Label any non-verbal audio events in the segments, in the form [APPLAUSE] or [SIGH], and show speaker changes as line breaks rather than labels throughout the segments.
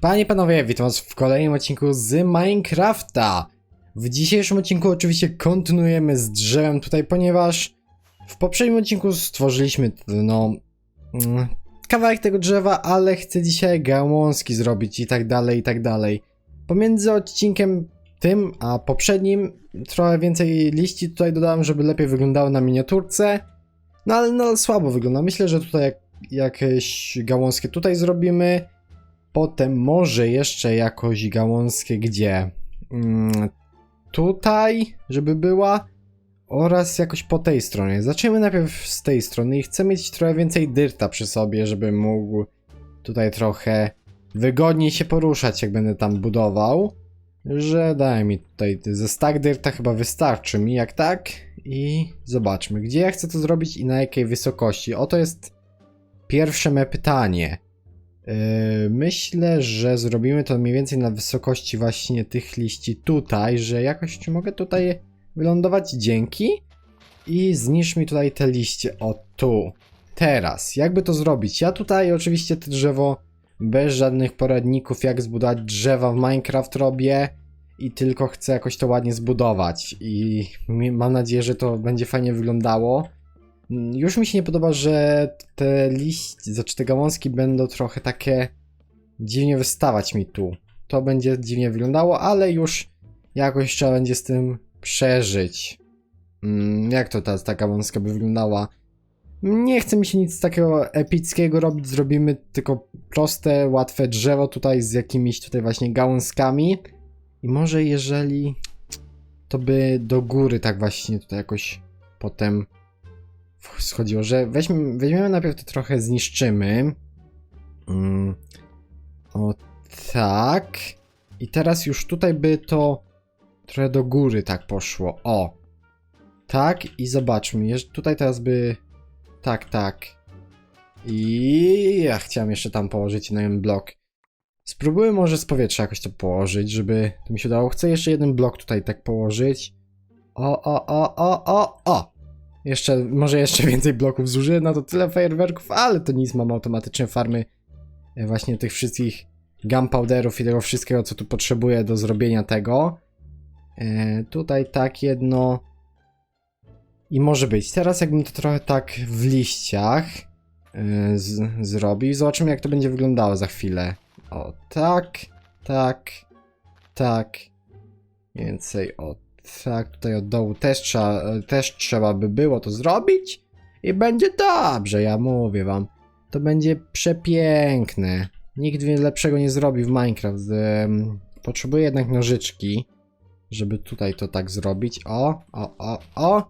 Panie i panowie, witam was w kolejnym odcinku z Minecrafta. W dzisiejszym odcinku oczywiście kontynuujemy z drzewem tutaj, ponieważ w poprzednim odcinku stworzyliśmy, no, mm, kawałek tego drzewa, ale chcę dzisiaj gałązki zrobić i tak dalej, i tak dalej. Pomiędzy odcinkiem tym a poprzednim trochę więcej liści tutaj dodałem, żeby lepiej wyglądały na miniaturce. No ale no, słabo wygląda. Myślę, że tutaj jak, jakieś gałązki tutaj zrobimy. Potem może jeszcze jakoś gałązkę gdzie? Mm, tutaj, żeby była. Oraz jakoś po tej stronie. Zaczniemy najpierw z tej strony i chcę mieć trochę więcej dyrta przy sobie, żeby mógł tutaj trochę wygodniej się poruszać, jak będę tam budował. Że daj mi tutaj ze stack dyrta chyba wystarczy mi, jak tak. I zobaczmy, gdzie ja chcę to zrobić i na jakiej wysokości. Oto jest pierwsze me pytanie. Yy, myślę, że zrobimy to mniej więcej na wysokości właśnie tych liści tutaj, że jakoś mogę tutaj wylądować dzięki i zniszcz mi tutaj te liście, o tu. Teraz, jakby to zrobić? Ja tutaj oczywiście to drzewo bez żadnych poradników jak zbudować drzewa w Minecraft robię i tylko chcę jakoś to ładnie zbudować i mam nadzieję, że to będzie fajnie wyglądało. Już mi się nie podoba, że te liście, znaczy te gałązki będą trochę takie dziwnie wystawać mi tu. To będzie dziwnie wyglądało, ale już jakoś trzeba będzie z tym przeżyć. Mm, Jak to ta, ta gałązka by wyglądała? Nie chce mi się nic takiego epickiego robić, zrobimy tylko proste, łatwe drzewo tutaj z jakimiś tutaj właśnie gałązkami. I może jeżeli to by do góry tak właśnie tutaj jakoś potem schodziło, że weźmy, weźmiemy najpierw to trochę zniszczymy. Mm. O tak. I teraz już tutaj by to trochę do góry tak poszło. O. Tak i zobaczmy. Tutaj teraz by... Tak, tak. I ja chciałem jeszcze tam położyć jeden blok. Spróbuję może z powietrza jakoś to położyć, żeby to mi się udało. Chcę jeszcze jeden blok tutaj tak położyć. O, o, o, o, o, o! Jeszcze, może jeszcze więcej bloków zużyję, no to tyle fajerwerków, ale to nic, mam automatyczne farmy e, właśnie tych wszystkich gunpowderów i tego wszystkiego, co tu potrzebuję do zrobienia tego. E, tutaj tak jedno i może być. Teraz jakbym to trochę tak w liściach e, z, zrobił, zobaczymy jak to będzie wyglądało za chwilę. O, tak, tak, tak. Więcej o tak, tutaj od dołu też trzeba, też trzeba by było to zrobić i będzie dobrze, ja mówię wam. To będzie przepiękne. Nikt lepszego nie zrobi w Minecraft. Potrzebuję jednak nożyczki, żeby tutaj to tak zrobić. O, o, o, o.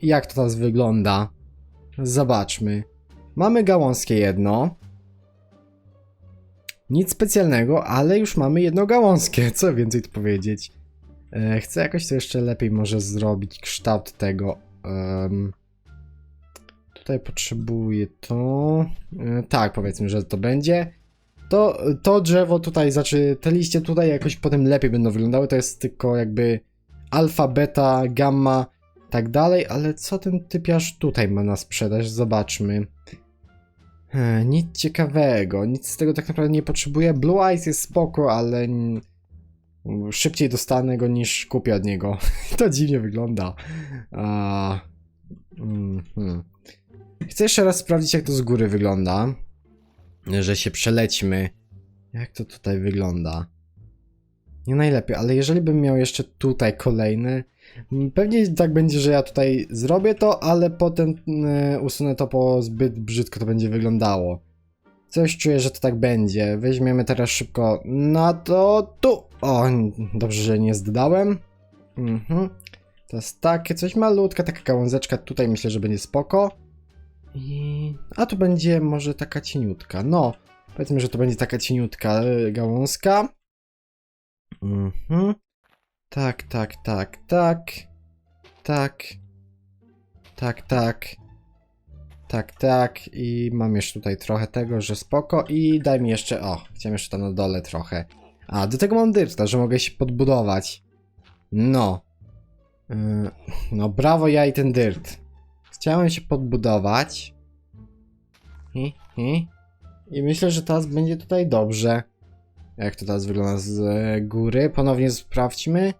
I jak to teraz wygląda? Zobaczmy. Mamy gałązkie jedno. Nic specjalnego, ale już mamy jedno gałązkie. [LAUGHS] Co więcej tu powiedzieć? E, Chcę jakoś to jeszcze lepiej może zrobić kształt tego. tutaj potrzebuję to. E, tak, powiedzmy, że to będzie. To, to drzewo tutaj, znaczy te liście tutaj jakoś potem lepiej będą wyglądały. To jest tylko jakby alfa, beta, gamma, tak dalej. Ale co ten typiarz tutaj ma na sprzedaż? Zobaczmy. E, Nic ciekawego, nic z tego tak naprawdę nie potrzebuję. Blue Eyes jest spoko, ale szybciej dostanę go niż kupię od niego. [LAUGHS] to dziwnie wygląda. A, mhm. Chcę jeszcze raz sprawdzić, jak to z góry wygląda. Że się przelećmy. Jak to tutaj wygląda? Nie najlepiej, ale jeżeli bym miał jeszcze tutaj kolejny. m, Pewnie tak będzie, że ja tutaj zrobię to, ale potem e, usunę to, bo zbyt brzydko to będzie wyglądało. Coś czuję, że to tak będzie. Weźmiemy teraz szybko na to tu. O, dobrze, że nie zdałem. Mhm. To jest takie coś malutkie, taka gałązeczka. Tutaj myślę, że będzie spoko. I... A tu będzie może taka cieniutka. No, powiedzmy, że to będzie taka cieniutka y, gałązka. Mhm. Tak, tak, tak, tak. Tak. Tak, tak. Tak, tak. I mam jeszcze tutaj trochę tego, że spoko. I daj mi jeszcze. O, chciałem jeszcze tam na dole trochę. A, do tego mam dyrta, że mogę się podbudować. No. Yy, no, brawo ja i ten dyrt. Chciałem się podbudować. I myślę, że teraz będzie tutaj dobrze. Jak to teraz wygląda z e, góry? Ponownie sprawdźmy.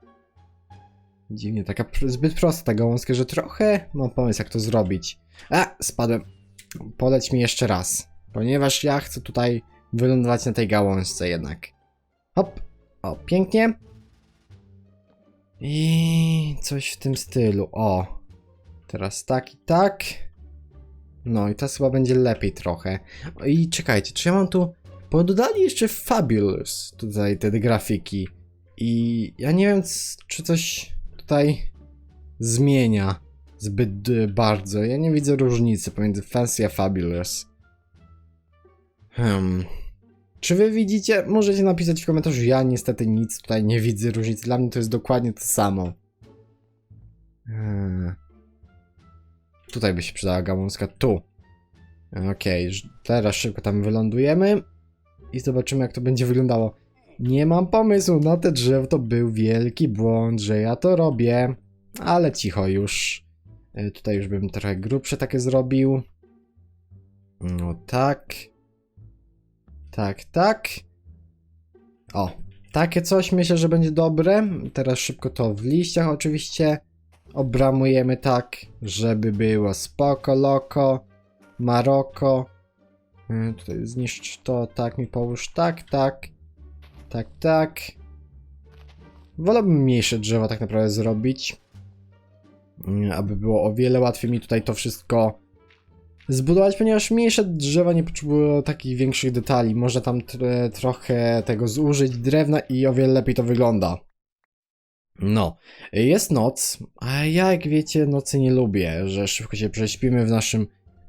Dziwnie, taka pr- zbyt prosta ta gałązka, że trochę mam pomysł jak to zrobić. A, spadłem. Poleć mi jeszcze raz. Ponieważ ja chcę tutaj wylądować na tej gałązce jednak. Hop. O, pięknie. I coś w tym stylu. O. Teraz tak i tak. No i teraz chyba będzie lepiej trochę. I czekajcie, czy ja mam tu... Bo dodali jeszcze Fabulous tutaj te grafiki. I ja nie wiem, czy coś tutaj zmienia zbyt y, bardzo. Ja nie widzę różnicy pomiędzy Fancy a Fabulous. Hmm. Czy wy widzicie? Możecie napisać w komentarzu. Ja niestety nic tutaj nie widzę różnicy. Dla mnie to jest dokładnie to samo. Hmm. Tutaj by się przydała gałązka. Tu. Okej, ż- teraz szybko tam wylądujemy i zobaczymy jak to będzie wyglądało. Nie mam pomysłu na te drzewo, to był wielki błąd, że ja to robię. Ale cicho już. E, Tutaj już bym trochę grubsze takie zrobił. No tak. Tak, tak. O, takie coś myślę, że będzie dobre. Teraz szybko to w liściach oczywiście obramujemy tak, żeby było spoko, loko, Maroko. Y, Tutaj zniszcz to, tak mi połóż, tak, tak, tak, tak. Wolałbym mniejsze drzewa tak naprawdę zrobić, y, aby było o wiele łatwiej mi tutaj to wszystko zbudować, ponieważ mniejsze drzewa nie potrzebują takich większych detali. Można tam tr- trochę tego zużyć, drewna i o wiele lepiej to wygląda. No, jest noc, a ja jak wiecie nocy nie lubię, że szybko się prześpimy w naszym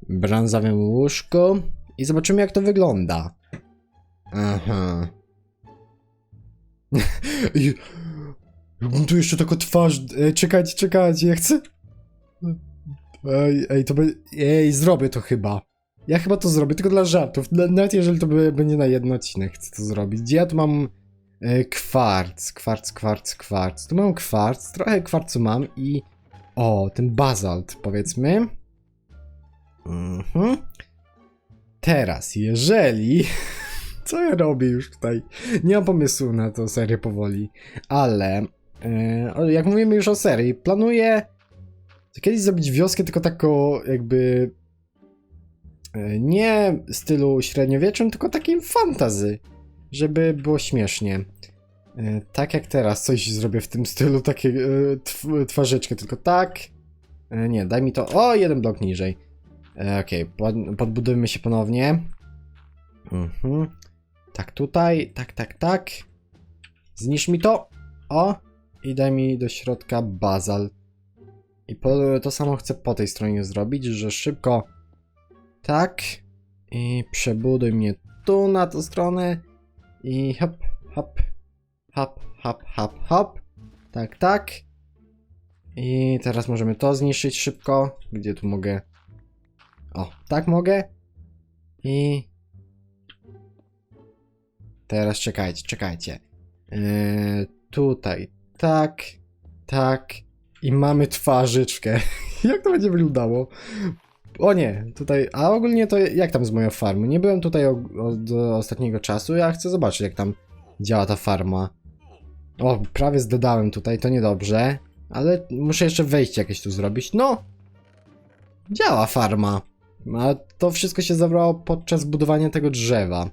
brązowym łóżku i zobaczymy jak to wygląda. Aha. [LAUGHS] I- Ja bym tu jeszcze taką twarz... Czekajcie, czekajcie, ja chcę... Ej, ej, to by... Ej, zrobię to chyba. Ja chyba to zrobię, tylko dla żartów. Nawet jeżeli to by, będzie na jeden odcinek, chcę to zrobić. Ja tu mam e, kwarc, kwarc, kwarc, kwarc. Tu mam kwarc, trochę kwarcu mam i... O, ten bazalt, powiedzmy. Mhm. Teraz, jeżeli... [LAUGHS] Co ja robię już tutaj? Nie mam pomysłu na to serię powoli, ale e, jak mówimy już o serii, planuję kiedyś zrobić wioskę, tylko taką jakby e, nie stylu średniowiecznym, tylko takim fantazy, żeby było śmiesznie. E, Tak jak teraz, coś zrobię w tym stylu, takie e, tw- twarzyczkę, tylko tak. Nie, daj mi to. O, jeden blok niżej. Okej, pod, podbudujmy się ponownie. Mhm. Tak, tutaj, tak, tak, tak. Zniszcz mi to. O! I daj mi do środka bazal. I po, to samo chcę po tej stronie zrobić, że szybko. Tak. I przebuduj mnie tu na tą stronę. I hop, hop, hop, hop, hop, hop. Tak, tak. I teraz możemy to zniszczyć szybko. Gdzie tu mogę? O, tak mogę. I teraz czekajcie, czekajcie. Eee, tutaj, tak, tak. I mamy twarzyczkę. [LAUGHS] jak to będzie wyglądało? O nie, tutaj. A ogólnie to jak tam z moją farmą? Nie byłem tutaj od ostatniego czasu. Ja chcę zobaczyć, jak tam działa ta farma. O, prawie zdodałem tutaj, to niedobrze. Ale muszę jeszcze wejście jakieś tu zrobić. No! Działa farma. A to wszystko się zabrało podczas budowania tego drzewa.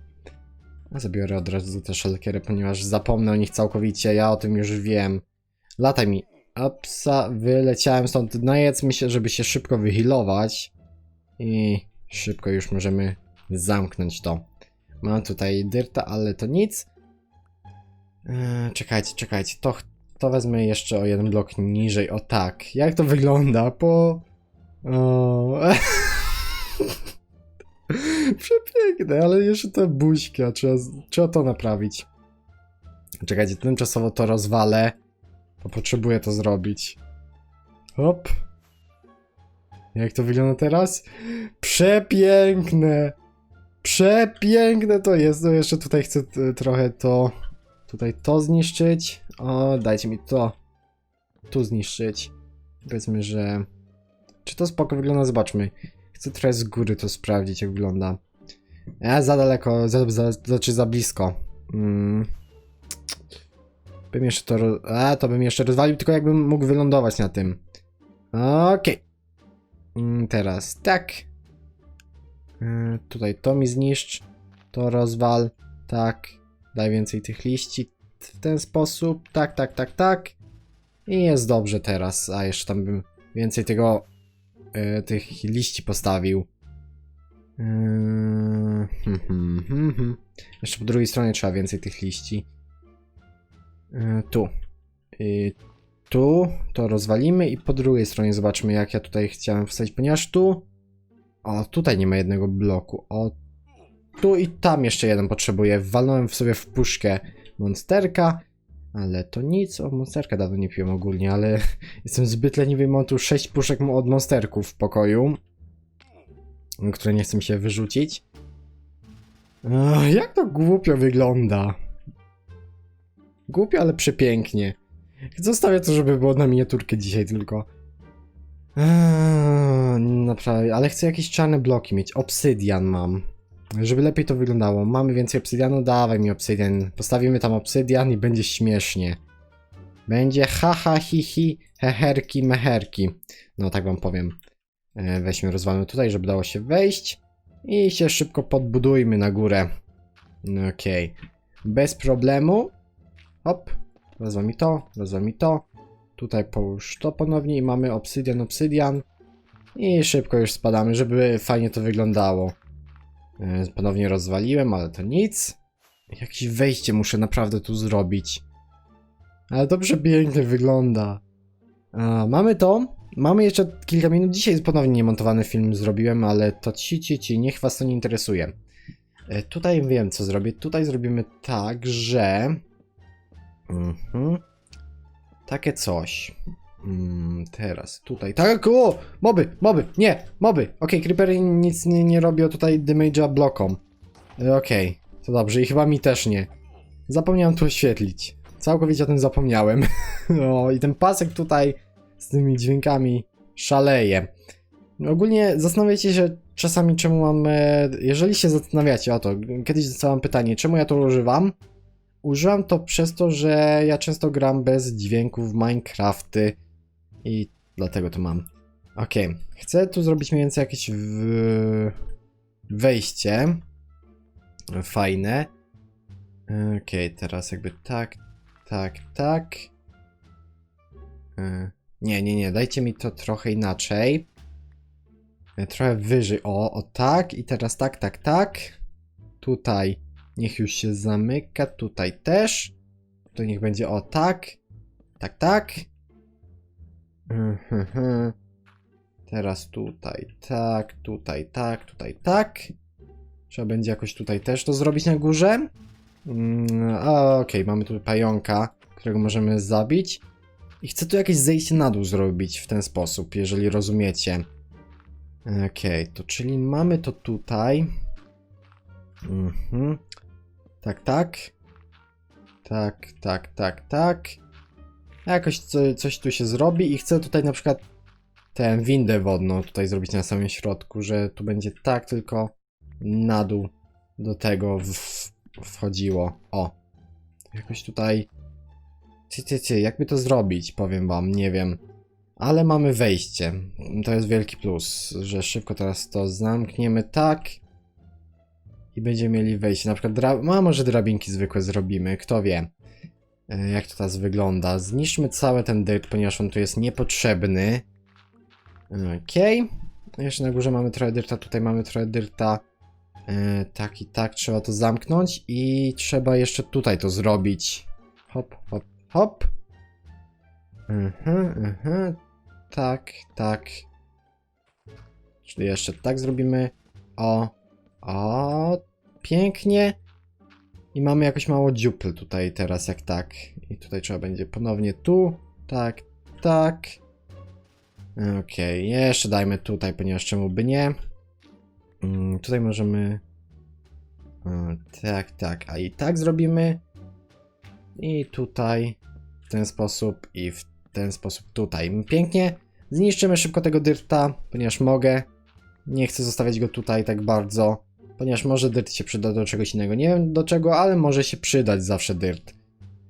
Ja zabiorę od razu te szelkiery, ponieważ zapomnę o nich całkowicie. Ja o tym już wiem. Lataj mi. Opsa, wyleciałem stąd. Najedz się, żeby się szybko wyhealować. I szybko już możemy zamknąć to. Mam tutaj dyrta, ale to nic. Eee, czekajcie, czekajcie. To, to wezmę jeszcze o jeden blok niżej. O tak. Jak to wygląda po... O... [LAUGHS] Przepiękne, ale jeszcze te buźki, a trzeba, trzeba to naprawić. Czekajcie, tymczasowo to rozwalę, bo potrzebuję to zrobić. Hop. Jak to wygląda teraz? Przepiękne! Przepiękne to jest. No jeszcze tutaj chcę t- trochę to... Tutaj to zniszczyć. O, dajcie mi to. Tu zniszczyć. Powiedzmy, że... Czy to spoko wygląda? Zobaczmy. Chcę trochę z góry to sprawdzić, jak wygląda. E, za daleko, za, za, znaczy za blisko. Mm. Bym jeszcze to. A, to bym jeszcze rozwalił, tylko jakbym mógł wylądować na tym. Okej. Mm, Teraz tak. Y, Tutaj to mi zniszcz. To rozwal. Tak. Daj więcej tych liści w ten sposób. Tak, tak, tak, tak. I jest dobrze teraz. A jeszcze tam bym więcej tego. y, tych liści postawił. Yy, hmm, hmm, hmm, hmm. Jeszcze po drugiej stronie trzeba więcej tych liści. Yy, tu. I tu to rozwalimy i po drugiej stronie zobaczmy jak ja tutaj chciałem wstać, ponieważ tu o, tutaj nie ma jednego bloku. O, tu i tam jeszcze jeden potrzebuję. Walnąłem w sobie w puszkę monsterka, ale to nic. O, monsterka dawno nie piłem ogólnie, ale [LAUGHS] jestem zbyt leniwy. Mam tu 6 puszek od monsterków w pokoju, które nie chcę mi się wyrzucić. Ach, jak to głupio wygląda. Głupio, ale przepięknie. Zostawię to, żeby było na miniaturkę dzisiaj tylko. Eee, Naprawdę, ale chcę jakieś czarne bloki mieć. Obsydian mam. Żeby lepiej to wyglądało. Mamy więcej obsydianu? Dawaj mi obsydian. Postawimy tam obsydian i będzie śmiesznie. Będzie haha hi hi heherki meherki. No tak wam powiem. E, Weźmy rozwalmy tutaj, żeby dało się wejść. I się szybko podbudujmy na górę. Okej. Bez problemu. Hop. Rozwal mi to, rozwal mi to. Tutaj połóż to ponownie i mamy obsydian, obsydian. I szybko już spadamy, żeby fajnie to wyglądało. E, Ponownie rozwaliłem, ale to nic. Jakieś wejście muszę naprawdę tu zrobić. Ale to przepięknie wygląda. A, mamy to. Mamy jeszcze kilka minut. Dzisiaj ponownie niemontowany film zrobiłem, ale to ci, ci, ci, niech was to nie interesuje. E, Tutaj wiem, co zrobię. Tutaj zrobimy tak, że... Mhm. Takie coś. Mm, teraz tutaj. Tak, o! Moby, moby, nie, moby. Okej, creepery nic nie, nie robią tutaj damage'a blokom. E, Okej, to dobrze i chyba mi też nie. Zapomniałem tu oświetlić. Całkowicie o tym zapomniałem. [LAUGHS] o, i ten pasek tutaj z tymi dźwiękami szaleje. Ogólnie zastanawiacie się czasami czemu mam... e, Jeżeli się zastanawiacie o to, kiedyś dostałem pytanie, czemu ja to używam? Używam to przez to, że ja często gram bez dźwięków w Minecrafty i dlatego to mam. Ok, chcę tu zrobić mniej więcej jakieś wejście. Fajne. Ok, teraz jakby tak, tak, tak. E, Nie, nie, nie, dajcie mi to trochę inaczej. E, Trochę wyżej, o, o tak i teraz tak, tak, tak. Tutaj niech już się zamyka, tutaj też. To niech będzie o tak, tak, tak. Mhm. Teraz tutaj tak, tutaj tak, tutaj tak. Trzeba będzie jakoś tutaj też to zrobić na górze. Mm, Okej, mamy tu pająka, którego możemy zabić. I chcę tu jakieś zejście na dół zrobić w ten sposób, jeżeli rozumiecie. Okej, to czyli mamy to tutaj. Mhm. Tak, tak. Tak, tak, tak, tak. Jakoś co, coś tu się zrobi i chcę tutaj na przykład tę windę wodną tutaj zrobić na samym środku, że tu będzie tak tylko na dół do tego w, wchodziło. O. Jakoś tutaj... Ty, ty, ty, jakby to zrobić, powiem wam, nie wiem. Ale mamy wejście. To jest wielki plus, że szybko teraz to zamkniemy tak. I będziemy mieli wejście. Na przykład, dra... no, może drabinki zwykłe zrobimy, kto wie. E, Jak to teraz wygląda? Zniszczmy cały ten dyrt, ponieważ on tu jest niepotrzebny. Okej. Jeszcze na górze mamy trochę dyrta, tutaj mamy trochę dyrta. E, tak i tak, trzeba to zamknąć i trzeba jeszcze tutaj to zrobić. Hop, hop, hop. Mhm, mhm. Tak, tak. Czyli jeszcze tak zrobimy. O, o, pięknie. I mamy jakoś mało dziupl tutaj teraz, jak tak. I tutaj trzeba będzie ponownie tu, tak, tak. Okej, jeszcze dajmy tutaj, ponieważ czemu by nie. Mm, tutaj możemy... Tak, tak, a i tak zrobimy. I tutaj w ten sposób i w ten sposób tutaj. Pięknie. Zniszczymy szybko tego dyrta, ponieważ mogę. Nie chcę zostawiać go tutaj tak bardzo. Ponieważ może dirt się przyda do czegoś innego. Nie wiem do czego, ale może się przydać zawsze dirt.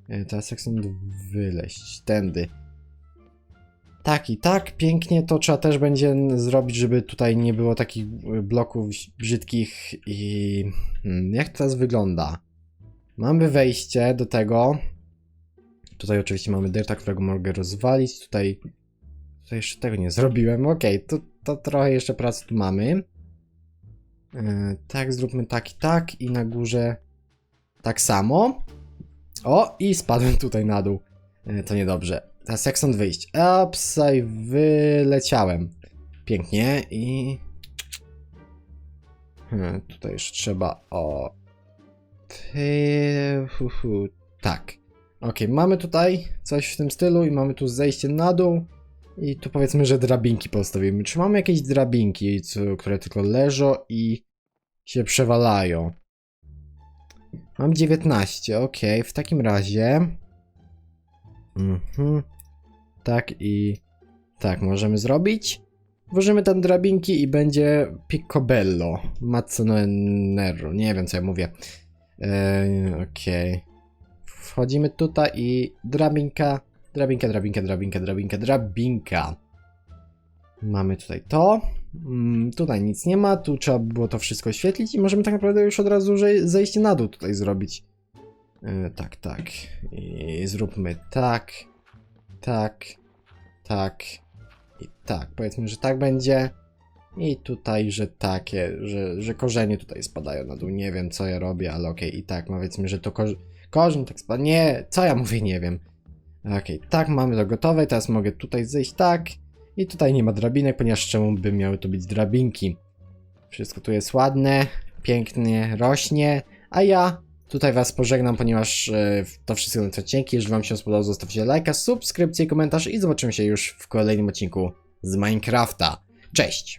E, Teraz jak stąd wyleść? Tędy. Tak i tak, pięknie. To trzeba też będzie zrobić, żeby tutaj nie było takich y, bloków brzydkich i... Hmm, jak to teraz wygląda? Mamy wejście do tego. Tutaj oczywiście mamy dirta, którego mogę rozwalić. Tutaj... Tutaj jeszcze tego nie zrobiłem. Okej, to, to trochę jeszcze pracy tu mamy. E, tak, zróbmy tak i tak i na górze tak samo. O, i spadłem tutaj na dół. E, To niedobrze. Teraz jak stąd wyjść? Upsa i wyleciałem. Pięknie i... Hmm, tutaj jeszcze trzeba o... Ty... Hu, hu. Tak. Ok, mamy tutaj coś w tym stylu i mamy tu zejście na dół. I tu powiedzmy, że drabinki postawimy. Czy mamy jakieś drabinki, które tylko leżą i się przewalają? Mam 19, ok. W takim razie... Mhm. Tak i... Tak, możemy zrobić. Włożymy tam drabinki i będzie Picobello. Mazzonero. Nie wiem, co ja mówię. Eee. Wchodzimy tutaj i drabinka, drabinka, drabinka, drabinka, drabinka, drabinka. Mamy tutaj to. Mm, tutaj nic nie ma, tu trzeba było to wszystko oświetlić i możemy tak naprawdę już od razu zejście na dół tutaj zrobić. E, tak, tak. I zróbmy tak, tak, tak i tak. Powiedzmy, że tak będzie. I tutaj, że takie, że, że korzenie tutaj spadają na dół. Nie wiem, co ja robię, ale okej, i tak, powiedzmy, że to korz korzeń tak spada. Nie, co ja mówię, nie wiem. Okej, tak, mamy to gotowe. Teraz mogę tutaj zejść tak. I tutaj nie ma drabinek, ponieważ czemu by miały tu być drabinki? Wszystko tu jest ładne, pięknie rośnie, a ja tutaj was pożegnam, ponieważ e, to wszystko na odcinki. Jeżeli wam się spodobało, zostawcie lajka, subskrypcję, komentarz i zobaczymy się już w kolejnym odcinku z Minecrafta. Cześć!